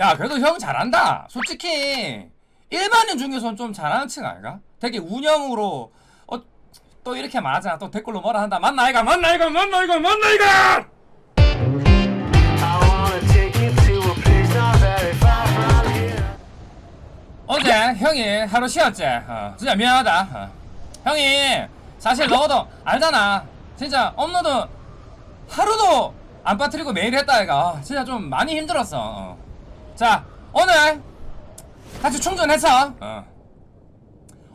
야 그래도 형 잘한다. 솔직히 일반인 중에서는 좀 잘하는 층 아닌가? 되게 운영으로 어, 또 이렇게 말하잖아. 또 댓글로 뭐라 한다. 맞나 이가 맞나 이가 맞나 이가 맞나 이가. 어제 형이 하루 쉬었지? 어, 진짜 미안하다. 어. 형이 사실 너도 알잖아. 진짜 업로드 하루도 안 빠뜨리고 매일 했다 이가 어, 진짜 좀 많이 힘들었어. 어. 자 오늘 같이 충전해서 어.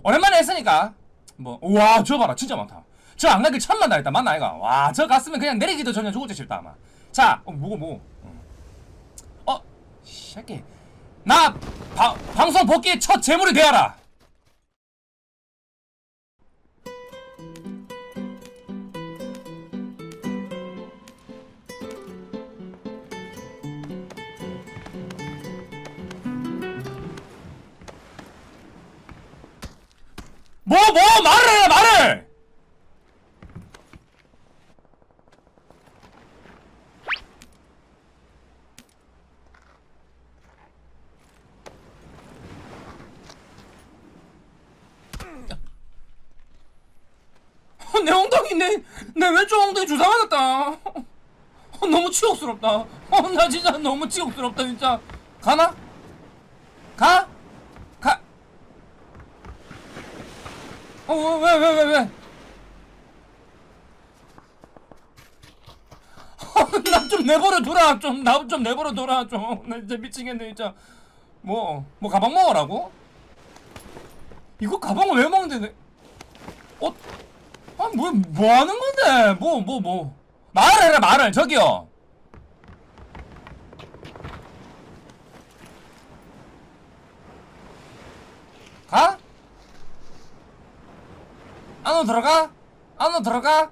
오랜만에 했으니까 뭐 우와 저 봐라 진짜 많다. 저 안 가길 천만 다 했다 맞나 이가 와 저 갔으면 그냥 내리기도 전에 죽을 때 싶다 아마. 자 어, 뭐고 뭐 어, 어 새끼. 나 바, 방송 복귀 첫 재물이 되어라 뭐 뭐 말을 해 말을 어, 내 엉덩이 내, 내 왼쪽 엉덩이 주사 맞았다 어, 너무 치욕스럽다 어, 나 진짜 너무 치욕스럽다 진짜 가나? 가? 가? 어, 왜, 왜, 왜, 왜? 나 좀 내버려 둬라. 좀, 나 좀 내버려 둬라. 좀. 나 진짜 미치겠네, 진짜. 뭐, 뭐, 가방 먹으라고? 이거 가방을 왜 먹는데, 내... 어? 아, 뭐, 뭐 하는 건데? 뭐, 뭐, 뭐. 말을 해라, 말을. 저기요. 가? 안으로 들어가? 안으로 들어가?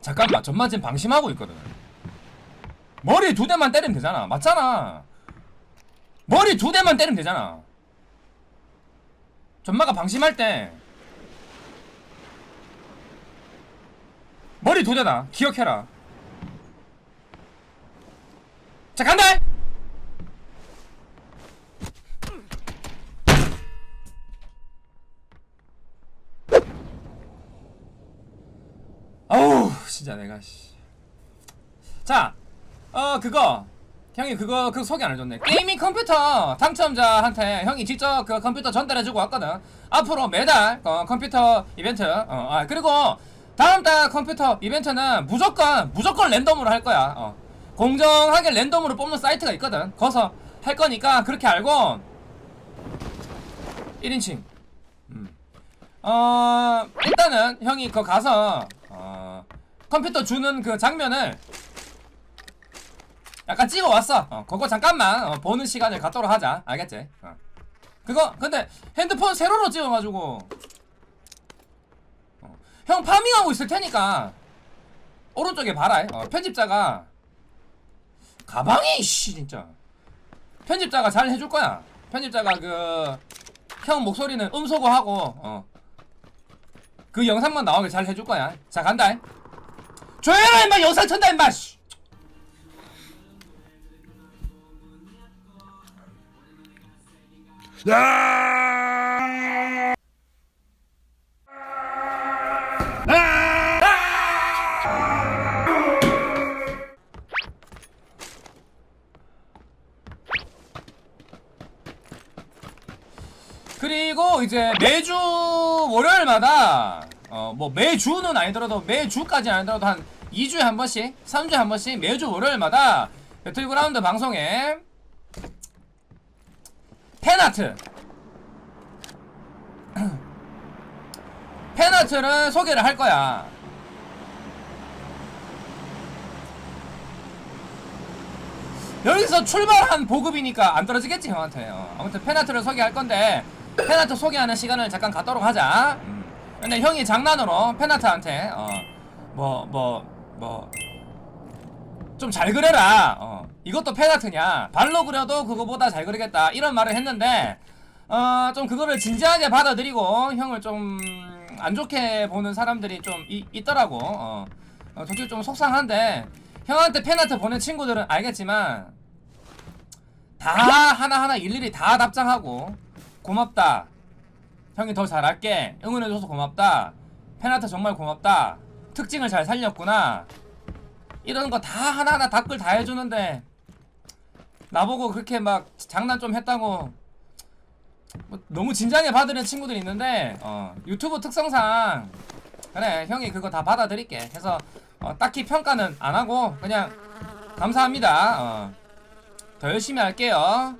잠깐만 전마 지금 방심하고 있거든. 머리 두 대만 때리면 되잖아. 맞잖아. 머리 두 대만 때리면 되잖아. 전마가 방심할 때. 머리 두 대다. 기억해라. 자 간다 어우 진짜 내가 씨. 자, 어 그거 형이 그거 그 소개 안 해줬네. 게이밍 컴퓨터 당첨자한테 형이 직접 그 컴퓨터 전달해주고 왔거든. 앞으로 매달 어, 컴퓨터 이벤트. 어, 아 그리고 다음 달 컴퓨터 이벤트는 무조건 무조건 랜덤으로 할 거야. 어. 공정하게 랜덤으로 뽑는 사이트가 있거든. 거기서 할 거니까 그렇게 알고 1인칭. 어 일단은 형이 그 가서 어 컴퓨터 주는 그 장면을 약간 찍어 왔어. 어 그거 잠깐만 어, 보는 시간을 갖도록 하자. 알겠지? 어. 그거 근데 핸드폰 세로로 찍어가지고 어, 형 파밍하고 있을 테니까 오른쪽에 봐라. 어, 편집자가 가방이 씨 진짜 편집자가 잘 해줄 거야. 편집자가 그 형 목소리는 음소거하고 어. 그 영상만 나오게 잘 해줄 거야. 자 간다. 조용해라 임마 영상 천다 임마. 씨. 그리고 이제 매주 월요일마다 어 뭐 매주는 아니더라도 매주까지 아니더라도 한 2주에 한 번씩 3주에 한 번씩 매주 월요일마다 배틀그라운드 방송에 팬아트 팬아트를 소개를 할 거야 여기서 출발한 보급이니까 안 떨어지겠지 형한테 어. 아무튼 팬아트를 소개할 건데 팬아트 소개하는 시간을 잠깐 갖도록 하자 음. 근데 형이 장난으로 팬아트한테 어, 뭐 뭐 뭐 좀 잘 그려라. 어. 이것도 팬아트냐. 발로 그려도 그거보다 잘 그리겠다. 이런 말을 했는데 어, 좀 그거를 진지하게 받아들이고 형을 좀 안 좋게 보는 사람들이 좀 이- 있더라고. 어. 어, 솔직히 좀 속상한데 형한테 팬한테 보낸 친구들은 알겠지만 다 하나하나 일일이 다 답장하고 고맙다. 형이 더 잘할게. 응원해줘서 고맙다. 팬한테 정말 고맙다 특징을 잘 살렸구나 이런 거 다 하나하나 댓글 다 해주는데 나보고 그렇게 막 장난 좀 했다고 뭐 너무 진지하게 받으는 친구들이 있는데 어, 유튜브 특성상 그래 형이 그거 다 받아들일게 그래서 어, 딱히 평가는 안 하고 그냥 감사합니다 어. 더 열심히 할게요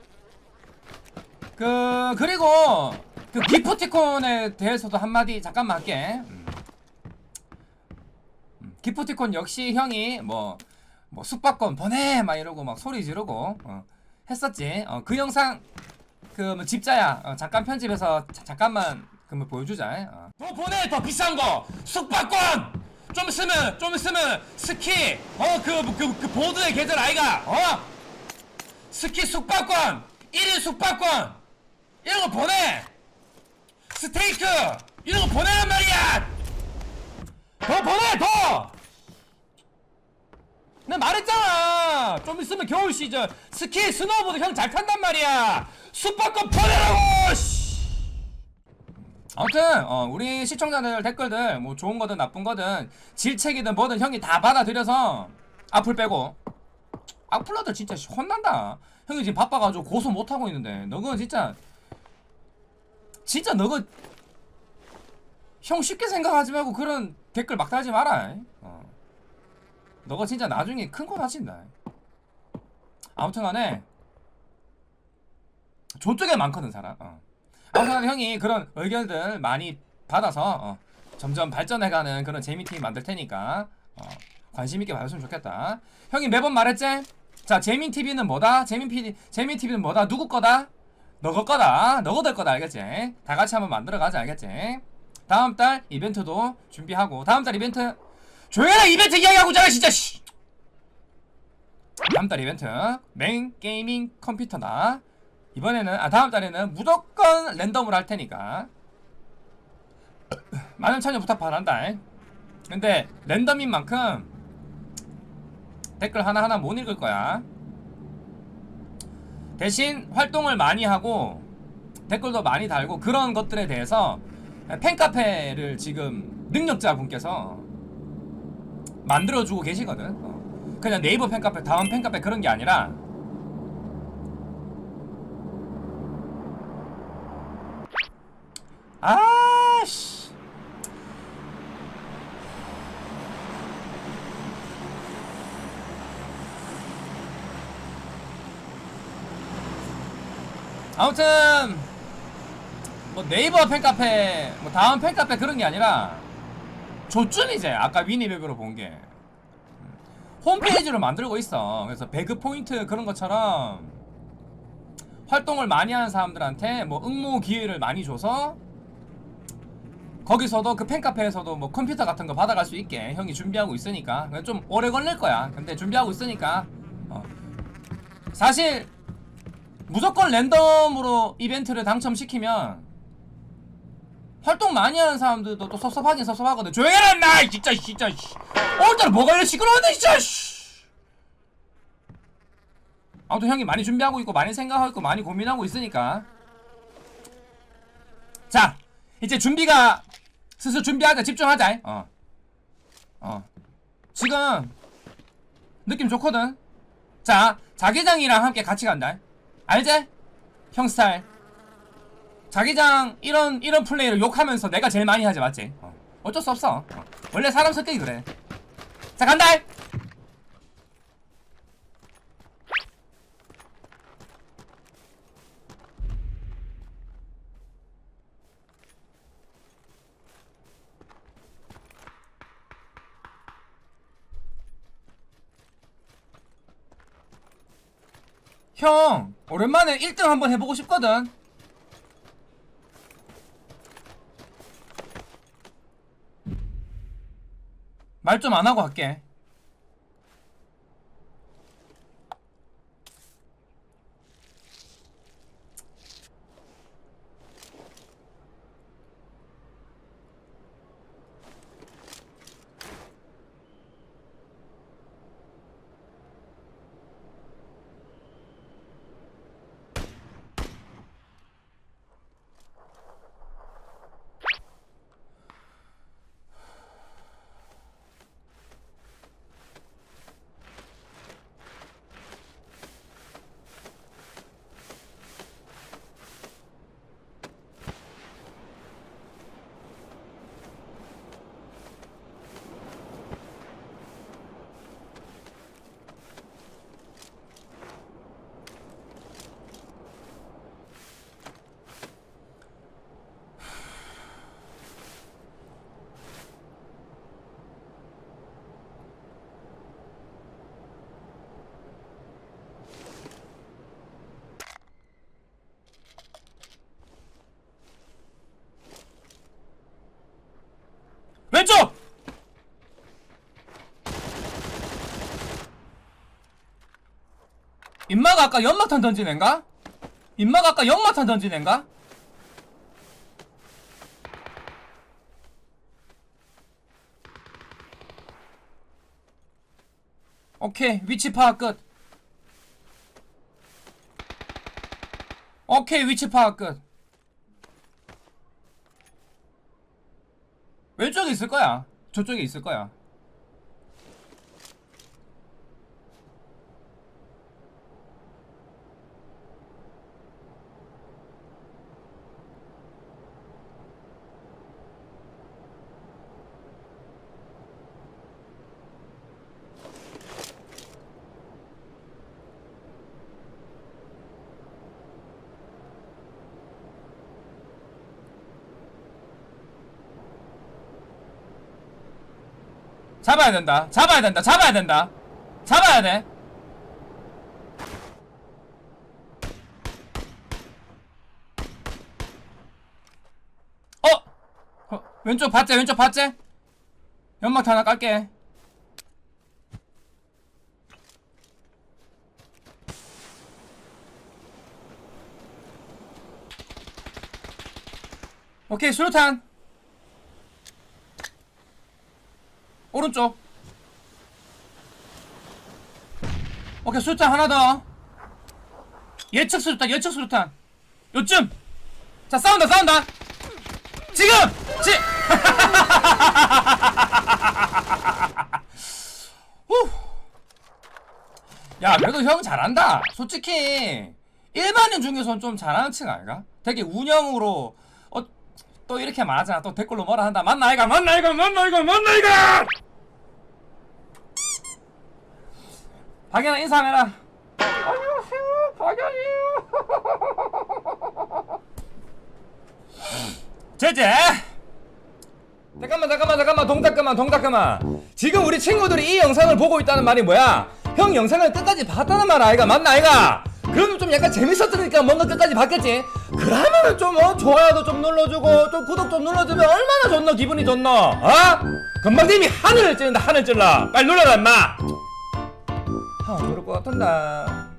그 그리고 그 기프티콘에 대해서도 한마디 잠깐만 할게 음. 음, 기프티콘 역시 형이 뭐, 뭐 숙박권 보내! 막 이러고 막 소리 지르고 어, 했었지. 어, 그 영상 그 뭐 집자야 어, 잠깐 편집해서 자- 잠깐만 그 뭐 보여주자. 어. 더 보내! 더 비싼 거! 숙박권! 좀 쓰면 좀 쓰면 스키! 어 그 그, 그 보드의 계절 아이가! 어? 스키 숙박권! 1일 숙박권! 이런 거 보내! 스테이크! 이런 거 보내란 말이야! 더 보내! 더 내가 말했잖아. 좀 있으면 겨울 시즌 스키 스노우보드 형 잘 탄단 말이야. 숙박권 보내라고 씨. 아무튼 어, 우리 시청자들 댓글들 뭐 좋은 거든 나쁜 거든 질책이든 뭐든 형이 다 받아들여서 악플 빼고. 악플러들 진짜 씨, 혼난다. 형이 지금 바빠가지고 고소 못하고 있는데 너거 진짜 진짜 너거 형 쉽게 생각하지 말고 그런 댓글 막 달지 마라. 어. 너가 진짜 나중에 큰거 다친다 아무튼 간에 저쪽에 많거든 사람 어. 아무튼 형이 그런 의견들 많이 받아서 어, 점점 발전해가는 그런 재미팀 만들 테니까 어, 관심 있게 봐줬으면 좋겠다. 형이 매번 말했지? 자 재민 TV는 뭐다? 재민 PD 재민 뭐다? 누구 거다? 너거 거다. 너거 될 거다 알겠지? 다 같이 한번 만들어가자 알겠지? 다음 달 이벤트도 준비하고 다음 달 이벤트 조용해라 이벤트 이야기하고 있잖아 진짜 씨. 다음 달 이벤트 메인 게이밍 컴퓨터다. 이번에는 아 다음 달에는 무조건 랜덤으로 할 테니까 많은 참여 부탁 바란다. 근데 랜덤인 만큼 댓글 하나하나 못 읽을 거야. 대신 활동을 많이 하고 댓글도 많이 달고 그런 것들에 대해서 팬카페를 지금 능력자분께서 만들어주고 계시거든. 어. 그냥 네이버 팬카페, 다음 팬카페 그런 게 아니라 아씨. 아무튼 뭐 네이버 팬카페, 뭐 다음 팬카페 그런 게 아니라 조준 이제 아까 미니맵으로 본 게 홈페이지를 만들고 있어. 그래서 배그 포인트 그런 것처럼 활동을 많이 하는 사람들한테 뭐 응모 기회를 많이 줘서 거기서도 그 팬카페에서도 뭐 컴퓨터 같은 거 받아갈 수 있게 형이 준비하고 있으니까 좀 오래 걸릴 거야 근데 준비하고 있으니까 어. 사실 무조건 랜덤으로 이벤트를 당첨시키면 활동 많이 하는 사람들도 또 섭섭하긴 섭섭하거든 조용해라 인마 진짜 진짜 씨. 오늘따라 뭐가 이렇게 시끄러운데 진짜 씨. 아무튼 형이 많이 준비하고 있고 많이 생각하고 있고 많이 고민하고 있으니까 자 이제 준비가 슬슬 준비하자 집중하자 어. 어. 지금 느낌 좋거든 자 자기장이랑 함께 같이 간다 알지? 형 스타일 자기장 이런 이런 플레이를 욕하면서 내가 제일 많이 하지 맞지? 어. 어쩔 수 없어 어. 원래 사람 성격이 그래 자 간다 형 오랜만에 1등 한번 해보고 싶거든 말 좀 안 하고 할게 왼쪽 임마가 아까 연막탄 던진 앤가? 임마가 아까 연막탄 던진 앤가? 오케이 위치 파악 끝 오케이 위치 파악 끝 왼쪽에 있을 거야. 저쪽에 있을 거야 잡아야 된다. 잡아야 된다. 잡아야 된다. 잡아야 돼. 어? 어 왼쪽 봤지? 왼쪽 봤지? 연막 하나 깔게. 오케이 수류탄 오른쪽. 오케이 수류탄 하나 더. 예측 수류탄 예측 수류탄. 요쯤. 자 싸운다 싸운다. 지금! 지! 후. 야 그래도 형 잘한다. 솔직히 일반인 중에서는 좀 잘하는 층 아닌가? 되게 운영으로 어, 또 이렇게 말하잖아. 또 댓글로 뭐라 한다. 맞나 이가 맞나 이가 맞나 이가 맞나 이가 박연아 인사해라 안녕하세요. 박연이에요. 제제 잠깐만 잠깐만 잠깐만. 동작 그만 동작 그만. 지금 우리 친구들이 이 영상을 보고 있다는 말이 뭐야? 형 영상을 끝까지 봤다는 말 아이가? 맞나 아이가? 그러면 좀 약간 재밌었으니까 뭔가 끝까지 봤겠지? 그러면은 좀 어, 좋아요도 좀 눌러주고 좀 구독 좀 눌러주면 얼마나 좋노 기분이 좋노? 어? 금방 님이 하늘을 찌른다 하늘 찔러. 빨리 눌러라 임마 형 그럴 것 같은데